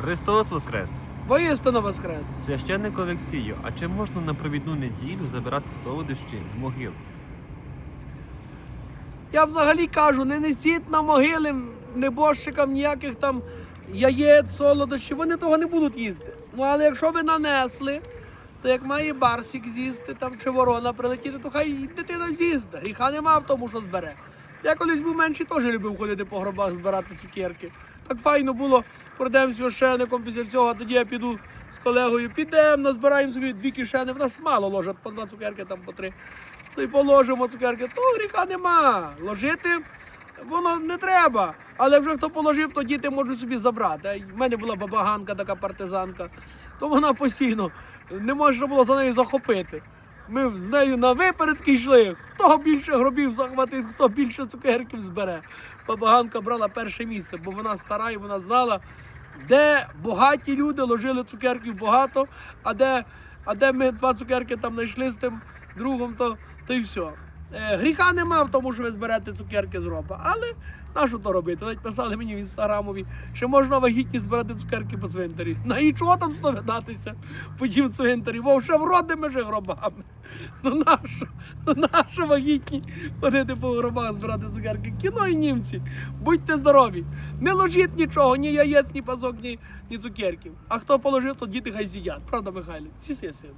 Христос Воскрес! Воістину воскрес. Священник Олексію, а чи можна на провідну неділю забирати солодощі з могил? Я взагалі кажу, не несіть на могили небожчикам ніяких там яєць, солодощів, вони того не будуть їсти. Ну але якщо ви нанесли, то як має барсик з'їсти там чи ворона прилетіти, то хай дитина з'їсть. Гріха нема в тому, що збере. Я колись був менший, теж любив ходити по гробах збирати цукерки. Так файно було, пройдемо священником після цього, а тоді я піду з колегою, підемо, назбираємо собі дві кишени, в нас мало ложать, по два цукерки, там по три. То й положимо цукерки, то гріха нема. Ложити воно не треба. Але вже хто положив, то діти можуть собі забрати. В мене була бабаганка, така партизанка, то вона постійно не можна було за нею захопити. Ми з нею на випередки йшли. Хто більше гробів захватив, хто більше цукерків збере. Бабаганка брала перше місце, бо вона стара і вона знала, де багаті люди ложили цукерків багато, а де, а де ми два цукерки там знайшли з тим другом, то, то й все. Е, гріха нема в тому, що ви зберете цукерки з роба. Але на що то робити? Навіть писали мені в інстаграмові, що можна вагітні збирати цукерки по цвинтарі. На і чого там сповідатися по тім цвинтарі? Бо вже вродими же гробами. Ну нащо? Ну вагітні ходити по гробах збирати цукерки? Кіно і німці. Будьте здорові. Не ложіть нічого, ні яєць, ні пазок, ні, ні цукерків. А хто положив, то діти хай з'їдять. Правда, Михайло? Всі син.